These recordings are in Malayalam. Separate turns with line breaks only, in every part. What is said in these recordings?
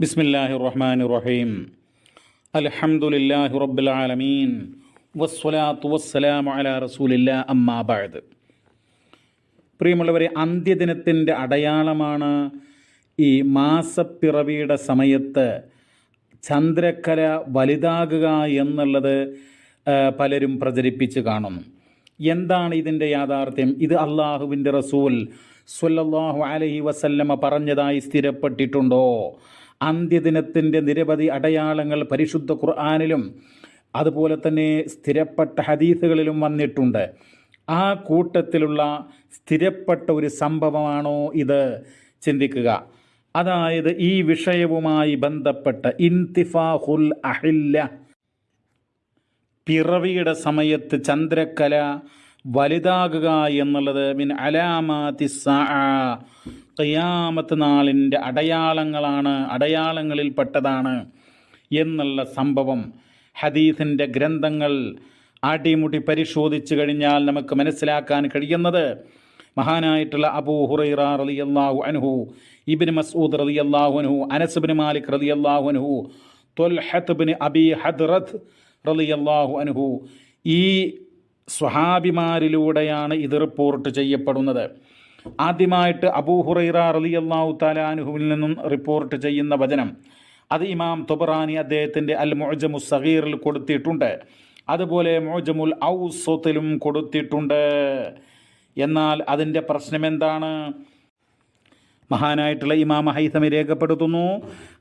ബിസ്മില്ലാഹി റഹ്മാൻ റഹീം അലഹമുല്ലാഹി റബ്ബുൽ ആലമീൻ വസ്വലാത്തു വസ്സലാം അല റസൂലില്ല അമ്മാബായത് പ്രിയമുള്ളവരെ അന്ത്യദിനത്തിന്റെ അടയാളമാണ് ഈ മാസപ്പിറവിയുടെ സമയത്ത് ചന്ദ്രക്കല വലുതാകുക എന്നുള്ളത് പലരും പ്രചരിപ്പിച്ച് കാണുന്നു. എന്താണ് ഇതിന്റെ യാഥാർത്ഥ്യം? ഇത് അള്ളാഹുവിന്റെ റസൂൽ സൊല്ലാഹു അലഹി വസല്ലമ പറഞ്ഞതായി സ്ഥിരപ്പെട്ടിട്ടുണ്ടോ? അന്ത്യദിനത്തിന്റെ നിരവധി അടയാളങ്ങൾ പരിശുദ്ധ ഖുർആാനിലും അതുപോലെ തന്നെ സ്ഥിരപ്പെട്ട ഹദീസുകളിലും വന്നിട്ടുണ്ട്. ആ കൂട്ടത്തിലുള്ള സ്ഥിരപ്പെട്ട ഒരു സംഭവമാണോ ഇത്? ചിന്തിക്കുക. അതായത് ഈ വിഷയവുമായി ബന്ധപ്പെട്ട ഇൻതിഫാഹുൽ അഹില്ല. പിറവിയുടെ സമയത്ത് ചന്ദ്രക്കല വലുതാകുക എന്നുള്ളത് മിൻ അലാമാതി കയ്യാമത്ത് നാളിന്റെ അടയാളങ്ങളാണ് അടയാളങ്ങളിൽപ്പെട്ടതാണ് എന്നുള്ള സംഭവം. ഹദീസിന്റെ ഗ്രന്ഥങ്ങൾ ആട്ടിമുട്ടി പരിശോധിച്ചു കഴിഞ്ഞാൽ നമുക്ക് മനസ്സിലാക്കാൻ കഴിയുന്നത് മഹാനായിട്ടുള്ള അബൂ ഹുറൈറ അള്ളാഹു അനുഹു ഇബിൻ മസൂദ് റളിയല്ലാഹു അള്ളാഹു അനുഹു ബിൻ മാലിക് റലി റളിയല്ലാഹു അൻഹു തൊൽഹത്ത് ബിൻ അബി ഹദ്റത്ത് അള്ളാഹു അനുഹു ഈ സ്വഹാബിമാരിലൂടെയാണ് ഇത് റിപ്പോർട്ട് ചെയ്യപ്പെടുന്നത്. ആദ്യമായിട്ട് അബൂഹുറൈറ റളിയല്ലാഹു തആല അൻഹുവിൽ നിന്നും റിപ്പോർട്ട് ചെയ്യുന്ന വചനം. അത് ഇമാം തുബറാനി അദ്ദേഹത്തിന്റെ അൽ മുഅജമു സഹീറിൽ കൊടുത്തിട്ടുണ്ട്. അതുപോലെ മുഅജമുൽ ഔസത്തിലും കൊടുത്തിട്ടുണ്ട്. എന്നാൽ അതിന്റെ പ്രശ്നം എന്താണ്? മഹാനായിട്ടുള്ള ഇമാം ഹൈസമി രേഖപ്പെടുത്തുന്നു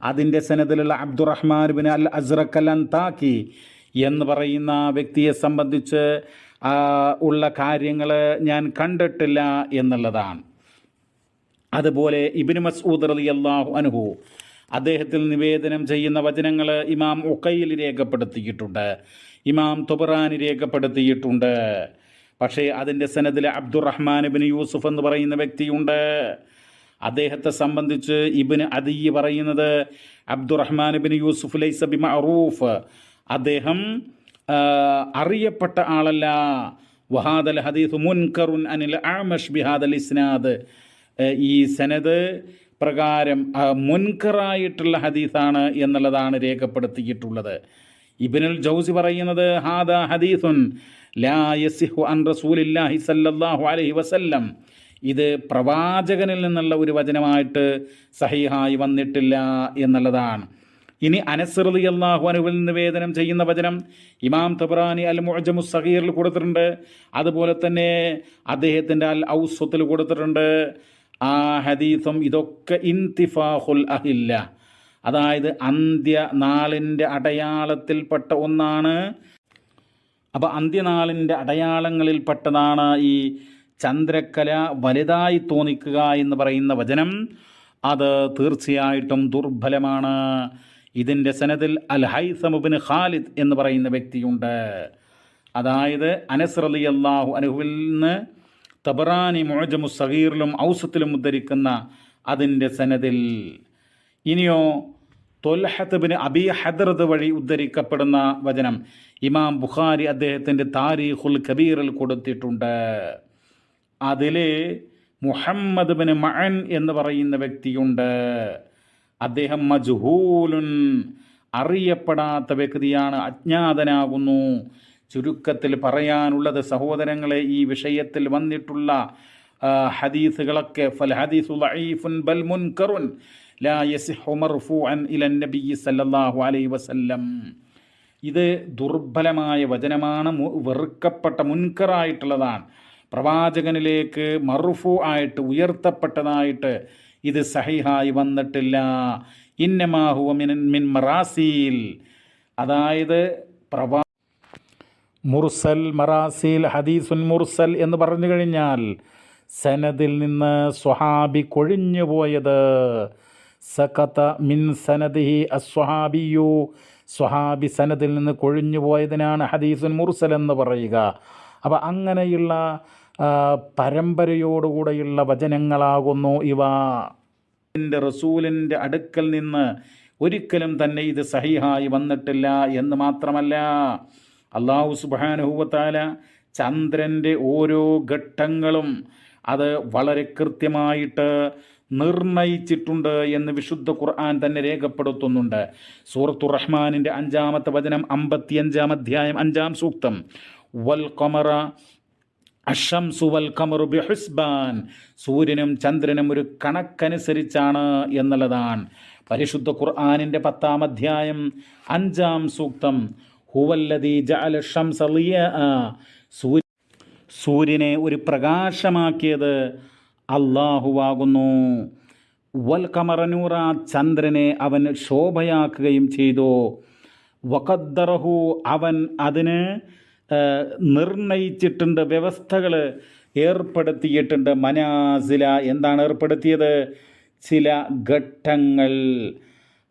അതിന്റെ സനദിലുള്ള അബ്ദുറഹ്മാൻ ബിൻ അൽ അസ്റഖ് അൽ എന്ന് പറയുന്ന വ്യക്തിയെ സംബന്ധിച്ച് ഉള്ള കാര്യങ്ങൾ ഞാൻ കണ്ടിട്ടില്ല എന്നുള്ളതാണ്. അതുപോലെ ഇബിന് മസ്ഊദ് റലി അള്ളാഹു അനുഹു അദ്ദേഹത്തിൽ നിവേദനം ചെയ്യുന്ന വചനങ്ങൾ ഇമാം ഉക്കയിൽ രേഖപ്പെടുത്തിയിട്ടുണ്ട്. ഇമാം തുബറാനി രേഖപ്പെടുത്തിയിട്ടുണ്ട്. പക്ഷേ അതിന്റെ സനദിലെ അബ്ദുറഹ്മാൻ ബിൻ യൂസുഫ് എന്ന് പറയുന്ന വ്യക്തിയുണ്ട്. അദ്ദേഹത്തെ സംബന്ധിച്ച് ഇബിന് അദിയ പറയുന്നത് അബ്ദുറഹ്മാൻ ബിൻ യൂസുഫ് ലൈസ ബി മഅറൂഫ് അദ്ദേഹം അറിയപ്പെട്ട ആളല്ല. വഹാദൽ ഹദീസ് മുൻകറുൻ അനിൽ ആമഷ് ബിഹാദൽ ഇസ്നാദ്. ഈ സനദ് പ്രകാരം മുൻകറായിട്ടുള്ള ഹദീസാണ് എന്നുള്ളതാണ് രേഖപ്പെടുത്തിയിട്ടുള്ളത്. ഇബിനുൽ ജൗസി പറയുന്നത് ഹാദ ഹദീസുൻ ലാ യസിഹു അൻ റസൂലില്ലാഹി സല്ലല്ലാഹു അലൈഹി വസല്ലം. ഇത് പ്രവാചകനിൽ നിന്നുള്ള ഒരു വചനമായിട്ട് സഹിഹായി വന്നിട്ടില്ല എന്നുള്ളതാണ്. ഇനി അനസ്രതി അള്ളാഹു അനുവിൽ നിവേദനം ചെയ്യുന്ന വചനം ഇമാം തബറാനി അൽ മുഅജമു സഹീറിൽ കൊടുത്തിട്ടുണ്ട്. അതുപോലെ തന്നെ അദ്ദേഹത്തിന്റെ അൽ ഔസത്തിൽ കൊടുത്തിട്ടുണ്ട്. ആ ഹദീസും ഇതൊക്കെ ഇൻതിഫാഹുൽ അഹില്ല. അതായത് അന്ത്യ നാളിന്റെ അടയാളത്തിൽപ്പെട്ട ഒന്നാണ്. അപ്പോൾ അന്ത്യനാളിന്റെ അടയാളങ്ങളിൽപ്പെട്ടതാണ് ഈ ചന്ദ്രക്കല വലുതായി തോന്നിക്കുക എന്ന് പറയുന്ന വചനം. അത് തീർച്ചയായിട്ടും ദുർബലമാണ്. ഇതിന്റെ സനദിൽ അൽ ഹൈസമുബിൻ ഖാലിദ് എന്ന് പറയുന്ന വ്യക്തിയുണ്ട്. അതായത് അനസ് അലി അള്ളാഹു അനുഹുവിൽ നിന്ന് തബറാനി മുഅജമു സഹീറിലും ഔസത്തിലും ഉദ്ധരിക്കുന്ന അതിന്റെ സനദിൽ ഇനിയോ തൊൽഹത്ത് ബിൻ അബി ഹദർദ് വഴി ഉദ്ധരിക്കപ്പെടുന്ന വചനം ഇമാം ബുഖാരി അദ്ദേഹത്തിന്റെ താരീഖുൽ കബീറിൽ കൊടുത്തിട്ടുണ്ട്. അതിൽ മുഹമ്മദ് ബിൻ മഅൻ എന്ന് പറയുന്ന വ്യക്തിയുണ്ട്. അദ്ദേഹം മജ്ഹൂലുൻ അറിയപ്പെടാത്ത വ്യക്തിയാണ് അജ്ഞാതനാകുന്നു. ചുരുക്കത്തിൽ പറയാനുള്ളത് സഹോദരങ്ങളെ ഈ വിഷയത്തിൽ വന്നിട്ടുള്ള ഹദീസുകളൊക്കെ ഫൽ ഹദീസു ലഈഫുൻ ബൽ മുൻകറുൻ ലാ യസിഹു മർഫൂഅൻ നബി സല്ലല്ലാഹു അലൈഹി വസല്ലം. ഇത് ദുർബലമായ വചനമാണ് വെറുക്കപ്പെട്ട മുൻകറായിട്ടുള്ളതാണ്. പ്രവാചകനിലേക്ക് മറുഫു ആയിട്ട് ഉയർത്തപ്പെട്ടതായിട്ട് ഇത് സഹിഹായി വന്നിട്ടില്ല. ഇന്നമാഹുവ മിൻ അതായത് പ്രവാ മുർസൽ മറാസീൽ ഹദീസുൻ മുർസൽ എന്ന് പറഞ്ഞു കഴിഞ്ഞാൽ സനദിൽ നിന്ന് സ്വഹാബി കൊഴിഞ്ഞു പോയത്. സഖത മിൻ സനദിഹി അസ്വഹാബിയു. സ്വഹാബി സനദിൽ നിന്ന് കൊഴിഞ്ഞുപോയതിനാണ് ഹദീസുൻ മുർസൽ എന്ന് പറയുക. അപ്പോൾ അങ്ങനെയുള്ള പരമ്പരയോടുകൂടെയുള്ള വചനങ്ങളാകുന്നു ഇവ. എന്റെ റസൂലിന്റെ അടുക്കൽ നിന്ന് ഒരിക്കലും തന്നെ ഇത് സഹിഹായി വന്നിട്ടില്ല എന്ന് മാത്രമല്ല അള്ളാഹു സുബാനുഹൂവത്താല ചന്ദ്രന്റെ ഓരോ ഘട്ടങ്ങളും അത് വളരെ കൃത്യമായിട്ട് നിർണയിച്ചിട്ടുണ്ട് എന്ന് വിശുദ്ധ ഖുർആൻ തന്നെ രേഖപ്പെടുത്തുന്നുണ്ട്. സൂറത്തു റഹ്മാനിന്റെ അഞ്ചാമത്തെ വചനം അമ്പത്തിയഞ്ചാം അധ്യായം അഞ്ചാം സൂക്തം വൽ കൊമറ അഷംസു വൽ കമറു ബിഹുസ്ബാൻ. സൂര്യനും ചന്ദ്രനും ഒരു കണക്കനുസരിച്ചാണ് എന്നുള്ളതാണ്. പരിശുദ്ധ ഖുർആാനിന്റെ പത്താം അധ്യായം അഞ്ചാം സൂക്തം. ഹുവല്ലതി ജഅല ഷംസ. സൂര്യ സൂര്യനെ ഒരു പ്രകാശമാക്കിയത് അള്ളാഹുവാകുന്നു വൽ കമറനൂറ ചന്ദ്രനെ അവൻ ശോഭയാക്കുകയും ചെയ്തു. വഖദ്ദറഹു അവൻ അതിന് നിർണയിച്ചിട്ടുണ്ട് വ്യവസ്ഥകൾ ഏർപ്പെടുത്തിയിട്ടുണ്ട്. മനാസില എന്താണ് ഏർപ്പെടുത്തിയത്? ചില ഘട്ടങ്ങൾ.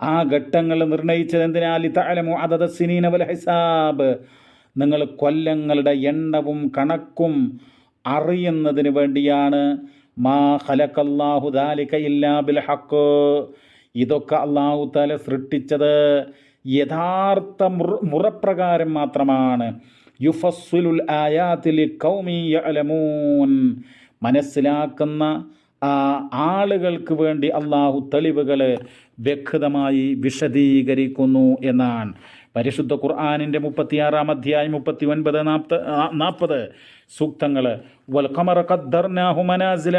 ആ ഘട്ടങ്ങൾ നിർണയിച്ചത് എന്തിനാൽ ലിതാലമോ അതത് സിനീനവൽ ഹിസാബ്. നിങ്ങൾ കൊല്ലങ്ങളുടെ എണ്ണവും കണക്കും അറിയുന്നതിന് വേണ്ടിയാണ്. മാ ഹലക്കല്ലാഹു ദാലിക ഇല്ലാ ബിൽ ഹക്ക് ഇതൊക്കെ അള്ളാഹു താല സൃഷ്ടിച്ചത് യഥാർത്ഥ മുറ മുറപ്രകാരം മാത്രമാണ്. യുഫസ്സുലുൽ ആയാത്തിൽ കൗമി യഅലമൂൻ. മനസ്സിലാക്കുന്ന ആളുകൾക്ക് വേണ്ടി അള്ളാഹു തെളിവുകൾ വ്യക്തമായി വിശദീകരിക്കുന്നു എന്നാണ്. പരിശുദ്ധ ഖുർആാനിന്റെ മുപ്പത്തിയാറാം അധ്യായം മുപ്പത്തി ഒൻപത് നാൽപ്പത് നാൽപ്പത് സൂക്തങ്ങൾ ലക്ഷം ഖദ്ദർനാഹു മനാസില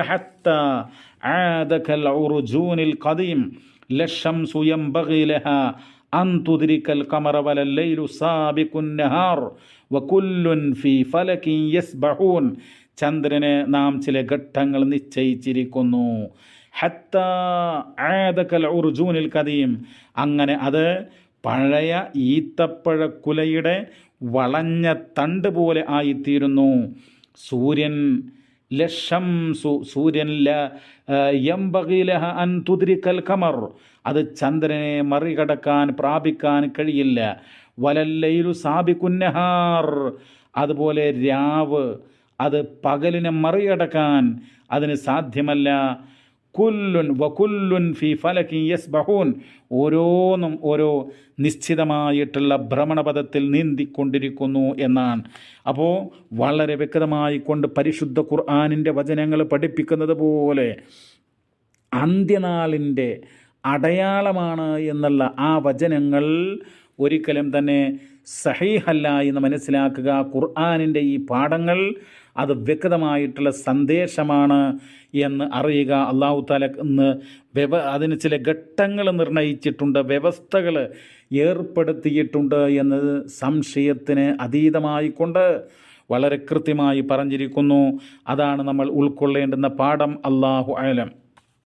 അൻ കമറവലല്ലു സാബിഖുൻ വകുല്ലുൻ ഫലകിൻ യസ്ബഹൂൻ. ചന്ദ്രന് നാം ചില ഘട്ടങ്ങൾ നിശ്ചയിച്ചിരിക്കുന്നു. ഹത്ത ഉർജൂനിൽ കഥയും അങ്ങനെ അത് പഴയ ഈത്തപ്പഴക്കുലയുടെ വളഞ്ഞ തണ്ട് പോലെ ആയിത്തീരുന്നു. സൂര്യൻ ലഷംസു സൂര്യനില്ല ല യംബഗിലഹ അൻ തുതിരിക്കൽ കമർ അത് ചന്ദ്രനെ മറികടക്കാൻ പ്രാപിക്കാൻ കഴിയില്ല. വലല്ലയിലു സാബിക്കുന്നഹാർ അതുപോലെ രാവ് അത് പകലിനെ മറികടക്കാൻ അതിന് സാധ്യമല്ല. കുല്ലുൻ വകുല്ലുൻ ഫി ഫലക്കി യസ് ബഹൂൻ ഓരോന്നും ഓരോ നിശ്ചിതമായിട്ടുള്ള ഭ്രമണപഥത്തിൽ നീന്തിക്കൊണ്ടിരിക്കുന്നു എന്നാണ്. അപ്പോൾ വളരെ വ്യക്തമായി കൊണ്ട് പരിശുദ്ധ ഖുർആാനിന്റെ വചനങ്ങൾ പഠിപ്പിക്കുന്നത് പോലെ അന്ത്യനാളിന്റെ അടയാളമാണ് എന്നുള്ള ആ വചനങ്ങൾ ഒരിക്കലും തന്നെ സഹീഹല്ല എന്ന് മനസ്സിലാക്കുക. ഖുർആാനിന്റെ ഈ പാഠങ്ങൾ അത് വ്യക്തമായിട്ടുള്ള സന്ദേശമാണ് എന്ന് അറിയുക. അള്ളാഹു താല ഇന്ന് വ്യവ അതിന് ചില ഘട്ടങ്ങൾ നിർണയിച്ചിട്ടുണ്ട് വ്യവസ്ഥകൾ ഏർപ്പെടുത്തിയിട്ടുണ്ട് എന്നത് സംശയത്തിന് അതീതമായിക്കൊണ്ട് വളരെ കൃത്യമായി പറഞ്ഞിരിക്കുന്നു. അതാണ് നമ്മൾ ഉൾക്കൊള്ളേണ്ടുന്ന പാഠം. അള്ളാഹു അലം